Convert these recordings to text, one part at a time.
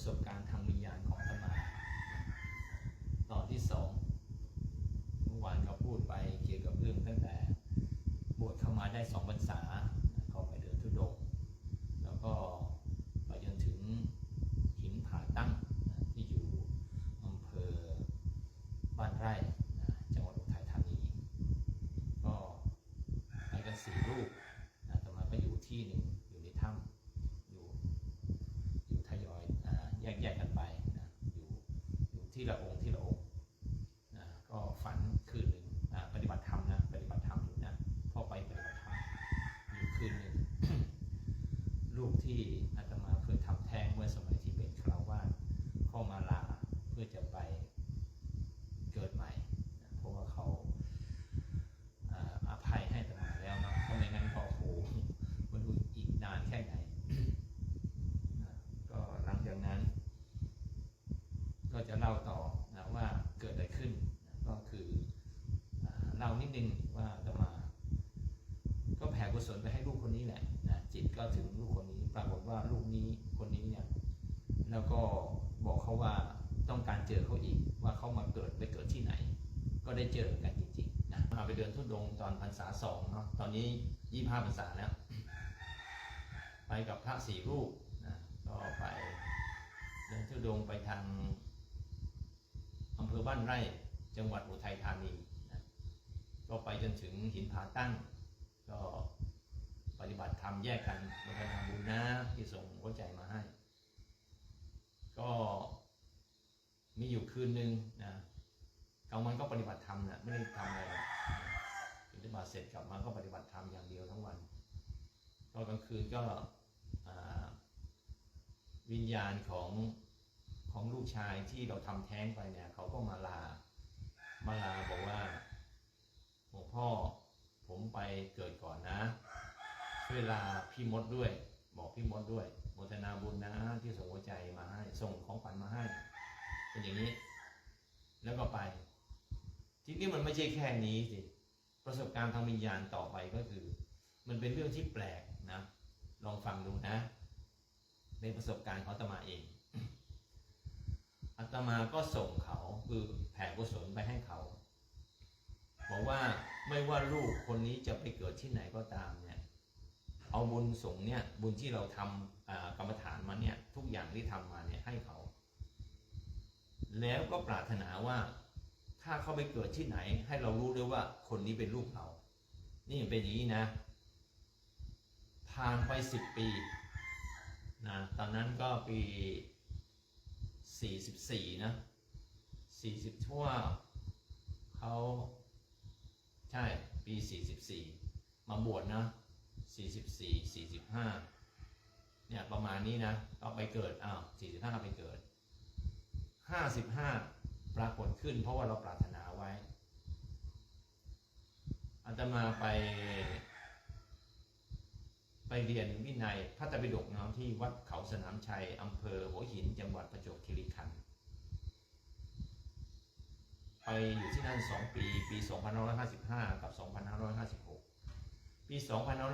ประสบการณ์ทางวิญญาณของอาตมาตอนที่สองเมื่อวานเขาพูดไปเกี่ยวกับเรื่องตั้งแต่บวชเข้ามาได้สองพรรษาเขาไปเดินทุดงค์แล้วก็ไปจนถึงหินผาตั้งนะที่อยู่อำเภอบ้านไร่นะจังหวัดอุทัยธานี ก็ไปกันสี่รูปนะอาตมาก็อยู่ที่หนึ่งอยู่ในถ้ำอยู่ อยู่ทยอยอ่าแยกแยกกันไปนะอยู่ อยู่ที่ละองค์ที่ละองค์นะก็ฝันคืนหนึ่งอ่าปฏิบัติธรรมนะปฏิบัติธรรมอยู่นะพ่อไปปฏิบัติธรรมอยู่คืนหนึ่ง ลูกที่อาตมาเคยทำแท้งเมื่อสมัยที่เป็นคราวาสเข้ามาลาเพื่อจะไปเกิดใหม่นะเพราะว่าเขาอ่าอภัยให้อาตมาแล้วเนาะเพราะไม่งั้นก็โอ้โหมันดูอีกนานแค่ไหน นะก็หลังจากนั้น ก็จะเล่าต่อนะว่าเกิดอะไรขึ้นนะก็คืออ่าเล่านิ ดนึงว่าอาตมา ก็แผ่กุศลไปให้ลูกคนนี้แหละนะจิตก็ถึงลูกคนนี้ ปรากฏว่าลูกนี้คนนี้เนี่ยแล้วก็บอกเขาว่าต้องการเจอเขาอีกว่าเขามาเกิดไปเกิดที่ไหน ก็ได้เจอกันจริงๆนะมาไปเดินทุดงค์ตอนพรรษาสองเนาะตอนนี้ยี่ห้าพรรษาแล้ว ไปกับพระสี่รูปนะก็ไปเดินทุดงค์ไปทางอำเภอบ้านไร่จังหวัดอุทัยธานี ก็ไปจนถึงหินผาตั้ง ก็ปฏิบัติธรรมแยกกันบนทางบุญนะที่ส่งหัวใจมาให้ ก็มีอยู่คืนหนึ่งนะกลางวันก็ปฏิบัติธรรมนะไม่ได้ทำอะไรกปฏิบัติเสร็จกลับมาก็ปฏิบัติธรรมอย่างเดียวทั้งวันก็กลางคืนก็วิญญาณของของลูกชายที่เราทำแท้งไปเนี่ย เขาก็มาลา มาลาบอกว่า หลวงพ่อ ผมไปเกิดก่อนนะช่วยลาพี่มดด้วย บอกพี่มดด้วยโมทนาบุญนะที่ส่งหัวใจมาให้ ส่งของขวัญมาให้ เป็นอย่างนี้ แล้วก็ไปทีนี้มันไม่ใช่แค่นี้สิประสบการณ์ทางวิญญาณต่อไปก็คือ มันเป็นเรื่องที่แปลกนะ ลองฟังดูนะเป็นประสบการณ์ของอาตมาเองอาตมาก็ส่งเขาคือแผ่กุศลไปให้เขา บอกว่าไม่ว่าลูกคนนี้จะไปเกิดที่ไหนก็ตามเนี่ยเอาบุญสงเนี่ยบุญที่เราทำกรรมฐานมาเนี่ยทุกอย่างที่ทำมาเนี่ยให้เขา แล้วก็ปรารถนาว่าถ้าเขาไปเกิดที่ไหน ให้เรารู้ด้วยว่าคนนี้เป็นลูกเรา นี่เป็นอย่างนี้นะผ่านไปสิบปีนะตอนนั้นก็ปีสี่สิบสี่นะสี่สิบทั่วเขา ใช่ ปีสี่สิบสี่มาบวชนะสี่สิบสี่สี่สิบห้าเนี่ยประมาณนี้นะก็ไปเกิดอ้าวสี่สิบห้าไปเกิดห้าสิบห้าปรากฏขึ้นเพราะว่าเราปรารถนาไว้อาตมาไป ไปเรียนวินัยพระตบิดกเนาะที่วัดเขาสนามชัยอำเภอหัวหินจังหวัดประจวบคีรีขันธ์ ไปอยู่ที่นั่น 2 ปี ปี 2555 กับ 2556 ปี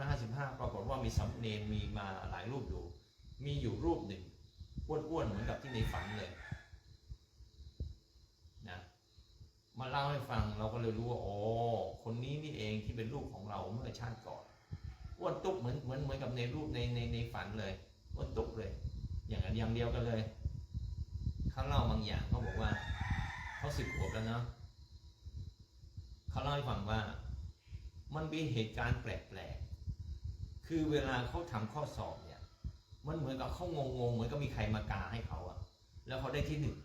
2555 ปรากฏว่ามีสำเนนมีมาหลายรูปอยู่ มีอยู่รูปหนึ่งอ้วนๆเหมือนกับที่ในฝันเลยนะมาเล่าให้ฟังเราก็เลยรู้ว่า โอ้คนนี้นี่เองที่เป็นลูกของเราเมื่อชาติก่อนอ้วนตุ๊บเหมือนเหมือนเหมือนกับในรูปในในในฝันเลยอ้วนตุ๊บเลย อย่างอย่างเดียวกันเลยเขาเล่าบางอย่างเขาบอกว่า เขาสิบขวบแล้วเนาะเขาเล่าให้ฟังว่า มันมีเหตุการณ์แปลกๆ คือเวลาเขาทำข้อสอบเนี่ย มันเหมือนกับเขางงๆ เหมือนกับมีใครมากาให้เขาอะแล้วเขาได้ที่หนึ่ง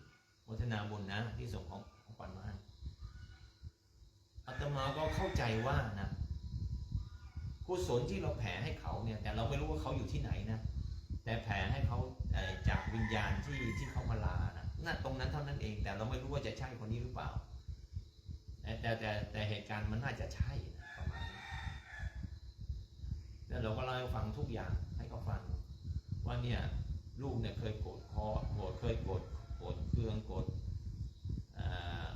โมทนาบุญนะ ที่ส่งของของขวัญมาให้อาตมาก็เข้าใจว่านะกุศลที่เราแผ่ให้เขาเนี่ย แต่เราไม่รู้ว่าเขาอยู่ที่ไหนนะ แต่แผ่ให้เขาจากวิญญาณที่ที่เขามาลานะ นั่นตรงนั้นเท่านั้นเอง แต่เราไม่รู้ว่าจะใช่คนนี้หรือเปล่า แต่แต่แต่เหตุการณ์มันน่าจะใช่ประมาณนี้แล้วเราก็เล่าให้ฟังทุกอย่างให้เขาฟัง ว่าเนี่ยลูกเนี่ยเคยโกรธพ่อโกรธเคยโกรธโกรธเครื่องโกรธ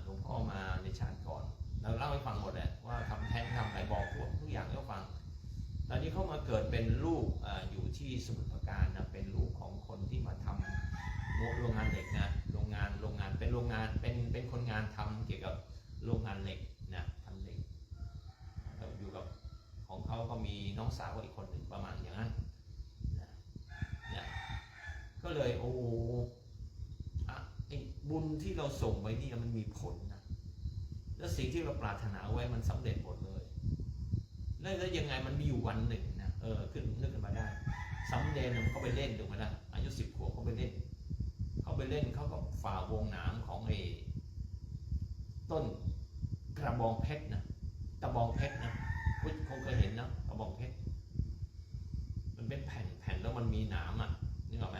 หลวงพ่อมาในชาติก่อนเราเล่าให้ฟังหมดแหละว่าทำแท้งทำอะไรบอกทุกทุกอย่างให้เขาฟัง ตอนนี้เขามาเกิดเป็นลูกออยู่ที่สมุทรปราการนะเป็นลูกของคนที่มาทำโรงงานเด็กนะ็นโรงงานเป็นเป็นคนงานทำเกี่ยวกับโรงงานเหล็กนะทำเหล็กแล้วอยู่กับของเขาก็มีน้องสาวอีกคนหนึ่งประมาณอย่างนั้นนะเนี่ยก็เลยโอ้อะบุญที่เราส่งไปนี่มันมีผลนะแล้วสิ่งที่เราปรารถนาไว้มันสำเร็จหมดเลยแล้วแล้วยังไงมันมีอยู่วันหนึ่งนะเออขึ้นนึกขึ้นมาได้ซัมเดย์มันก็ไปเล่นถูกไหมล่ะอายุสิบขวบเขาไปเล่น เขาไปเล่นเขาก็ฝ่าวงหนามของไอ้ต้นกระบองเพชรนะตะบองเพชรนะคุณคงเคยเห็นนะกระบองเพชรมันเป็นแผ่นแผ่นแล้วมันมีหนามอะนึกออกไหม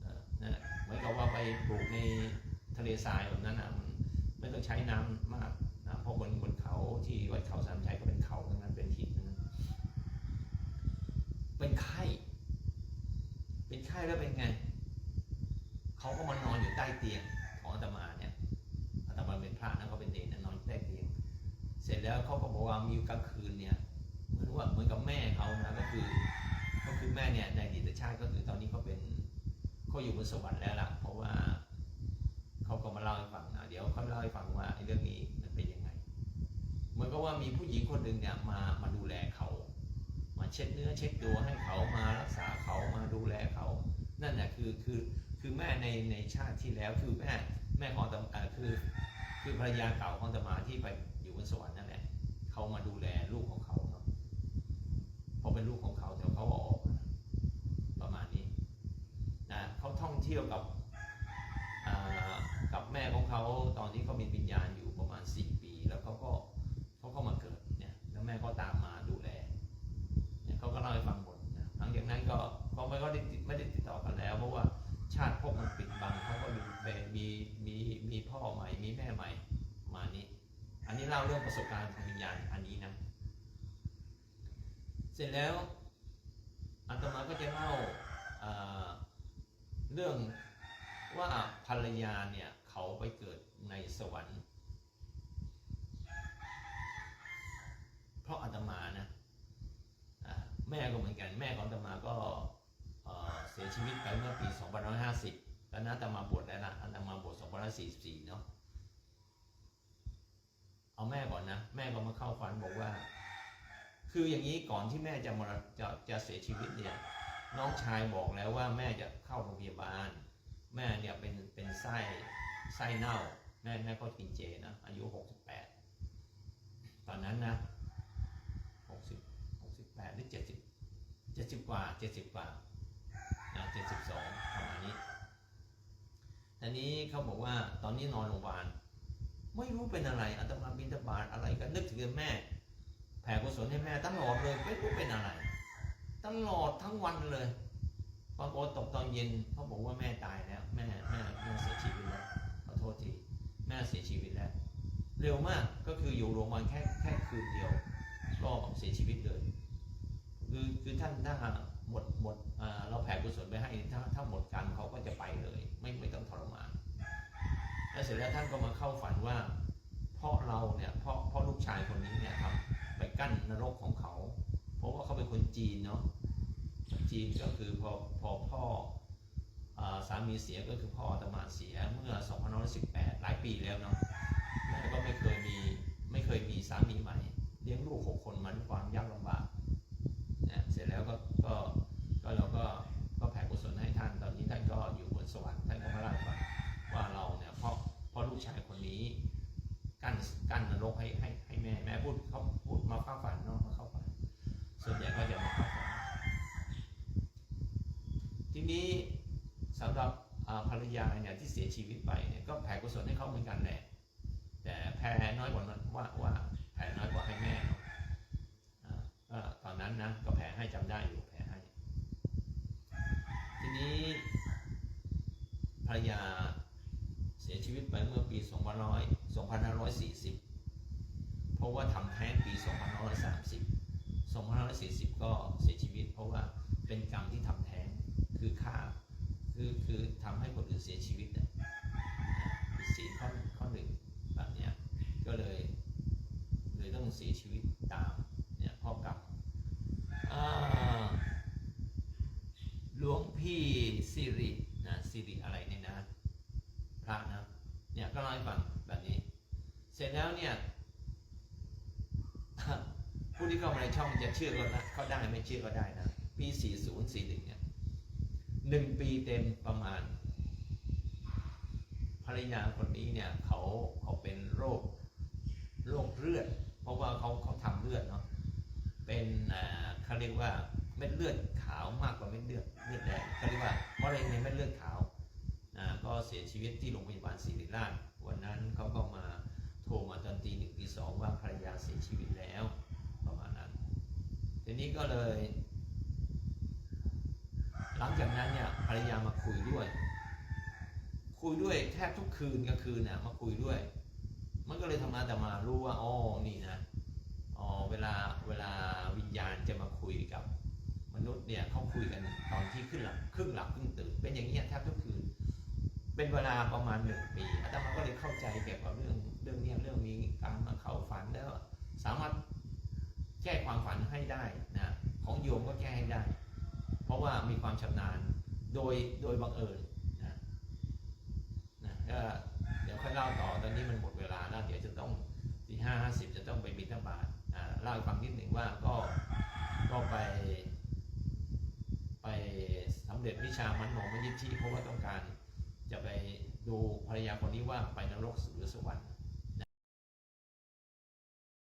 เนั่นแหละเหมือนกับว่าไปปลูกในทะเลทรายแบบนั้นนะมันไม่ต้องใช้น้ำมากนะเพราะบนบนเขาที่วัดเขาสามชัยก็เป็นเขาทั้งนั้นเป็นหินทั้งนั้นเป็นไข้ เป็นไข้แล้วเป็นไง เขาก็มานอนอยู่ใต้เตียงของอาตมาเนี่ยอาตมาเป็นพระนะเขาเป็นเนรนะนอนใต้เตียง เสร็จแล้วเขาก็บอกว่ามีอยู่กลางคืนเนี่ยเหมือนว่าเหมือนกับแม่เขานะก็คือ ก็คือแม่เนี่ยในอดีตชาติก็คือตอนนี้เขาเป็นเขาอยู่บนสวรรค์แล้วล่ะเพราะว่าเขาก็มาเล่าให้ฟังนะเดี๋ยวเขาเล่าให้ฟังว่าเรื่องนี้มันเป็นยังไงเหมือนกับว่ามีผู้หญิงคนหนึ่งเนี่ยมามาดูแลเขามาเช็ดเนื้อเช็ดตัวให้เขามารักษาเขามาดูแลเขา นั่นแหละคือคือ คือแม่ในในชาติที่แล้วคือแม่แม่ของตมาคือคือภรรยาเก่าของตมาที่ไปอยู่บนสวรรค์นั่นแหละเขามาดูแลลูกของเขาเนาะเพราะเป็นลูกของเขาแต่เขาออกประมาณนี้นะเขาท่องเที่ยวกับกับแม่ของเขาตอนที่เขามีวิญญาณอยู่ประมาณ 4 ปี แล้วเขาก็เขาก็มาเกิดเนี่ยแล้วแม่ก็ตามมาดูแล เนี่ยเขาก็เล่าให้ฟังหมดนะหลังจากนั้นก็ก็ไม่ก็ได้ติดไม่ได้ติดต่อกันแล้ว เพราะว่าชาติภพมันปิดบังเขาก็มีมีมีมีพ่อใหม่ มีแม่ใหม่มานี้ อันนี้ เล่าเรื่องประสบการณ์ทางวิญญาณอันนี้นะ เสร็จแล้วอาตมาก็จะเล่าเรื่องว่าภรรยาเนี่ยเขาไปเกิดในสวรรค์ เพราะอาตมานะแม่ก็เหมือนกันแม่ของอาตมาก็เอ่อเสียชีวิตไปเมื่อปี 2550 แล้วนะอาตมาบวชแล้วนะอาตมาบวช2544 เนาะ เอาแม่ก่อนนะ แม่ก็มาเข้าฝันบอกว่า คืออย่างนี้ก่อนที่แม่จะมาจะจะเสียชีวิตเนี่ย น้องชายบอกแล้วว่าแม่จะเข้าโรงพยาบาล แม่เนี่ยเป็นเป็นไส้ไส้เน่า แม่แม่ก็กินเจนะ อายุ68ตอนนั้นนะ60 68หกสิบแปดหรือ70 70กว่า70กว่านะ72ประมาณนี้ทีนี้เขาบอกว่าตอนนี้นอนโรงพยาบาล ไม่รู้เป็นอะไรอาตมาบินตบาตอะไรก็นึกถึงแม่ แผ่กุศลให้แม่ตลอดเลยไม่รู้เป็นอะไร ตลอดทั้งวันเลยปรากฏตกตอนเย็นเขาบอกว่าแม่ตายแล้ว แม่แม่แม่เสียชีวิตแล้วขอโทษทีแม่เสียชีวิตแล้ว เร็วมากก็คืออยู่โรงพยาบาลแค่แค่คืนเดียว ก็เสียชีวิตเลยคือคือท่านถ้าหมดหมดเราแผ่กุศลไปให้ถ้าถ้าหมดกรรมเขาก็จะไปเลย ไม่ไม่ต้องทรมาน แล้วเสร็จแล้วท่านก็มาเข้าฝันว่า เพราะเราเนี่ยเพราะเพราะลูกชายคนนี้เนี่ยครับ ไปกั้นนรกของเขา เพราะว่าเขาเป็นคนจีนเนาะจีนก็คือพอพอพ่ออสามีเสียก็คือพ่ออาตมาเสียเมื่อ2518 หลายปีแล้วเนาะแม่ก็ไม่เคยมีไม่เคยมีสามีใหม่ เลี้ยงลูกหกคนมาด้วยความยากลำบากนะเสร็จแล้วก็ก็ก็เราก็ก็แผ่กุศลให้ท่านตอนนี้ท่านก็อยู่บนสวรรค์ท่านก็มาเล่าเราเนี่ยเพราะ เพราะลูกชายคนนี้ กั้นกั้นนรกให้ให้ให้แม่แม่พูดเขาพูดมาเข้าฝันเนาะมาเข้าฝันส่วนใหญ่ก็จะมาเข้าฝันทีนี้สำหรับภรรยาเนี่ยที่เสียชีวิตไปเนี่ยก็แผ่กุศลให้เขาเหมือนกันแหละแต่แผ่น้อยกว่านั้นว่าว่าแผ่น้อยกว่าให้แม่เนาะก็ตอนนั้นนะก็แผ่ให้จำได้อยู่แผ่ให้ ทีนี้ภรรยา ชีวิตไปเมื่อปี 2500 2540 เพราะว่าทำแท้งปี 2530 2540 ก็เสียชีวิต เพราะว่าเป็นกรรมที่ทำแท้งคือฆ่าคือคือทำให้คนอื่นเสียชีวิตเนี่ยศีลข้อข้อหนึ่งแบบเนี้ยก็เลยเลยต้องเสียชีวิตตามเนี่ยพ่อกรรมหลวงพี่สิรินะสิริอะไรเนี่ยนะ พระนะเนี่ย ให้ฟังแบบนี้ เส ร็จแล้วเนี่ยผู้ที่เข้ามาในช่องจะเชื่อก็ได้เขาได้ไม่เชื่อก็ได้นะ ปี 40 41เนี่ยหนึ่งปีเต็มประมาณ ภรรยาคนนี้เนี่ยเขาเขาเป็นโรคโรคเลือด เพราะว่าเขาเขาทำเลือดเนาะเป็นอ่าเขาเรียกว่าเม็ดเลือดขาวมากกว่าเม็ดเลือดเลือดแดงเขาเรียกว่ามะเร็งในเม็ดเลือดขาวอ่าก็เสียชีวิตที่โรงพยาบาลศิริราชวันนั้นเขาก็มา โทรมาตอนตีหนึ่งตีสองว่าภรรยาเสียชีวิตแล้ว ประมาณนั้น ทีนี้ก็เลย หลังจากนั้นเนี่ยภรรยามาคุยด้วย คุยด้วยแทบทุกคืนกลางคืนน่ะมาคุยด้วย มันก็เลยทำมาแต่มารู้ว่าอ๋อนี่นะอ๋อเวลาเวลาวิญญาณจะมาคุยกับมนุษย์เนี่ยเขาคุยกันตอนที่ขึ้นหลับครึ่งหลับครึ่งตื่นเป็นอย่างนี้ยแทบทุกคืน เป็นเวลาประมาณหนึ่งปีอาตมาก็เลยเข้าใจเกี่ยวกับเรื่อง เรื่องนี้เรื่องมีการมาเข้าฝันแล้วสามารถแก้ความฝันให้ได้นะของโยมก็แก้ให้ได้ เพราะว่ามีความชำนาญโดยโดยบังเอิญนะนะก็เดี๋ยวค่อยเล่าต่อตอนนี้มันหมดเวลาแล้วเดี๋ยวจะต้องตีห้าห้าสิบจะต้องไปบิณฑบาตอ่าเล่าให้ฟังนิดหนึ่งว่าก็ก็ไป ไปสำเร็จวิชามันหมอมยิทธิเพราะว่าต้องการจะไปดูภรรยาคนนี้ว่าไปนรกหรือสวรรค์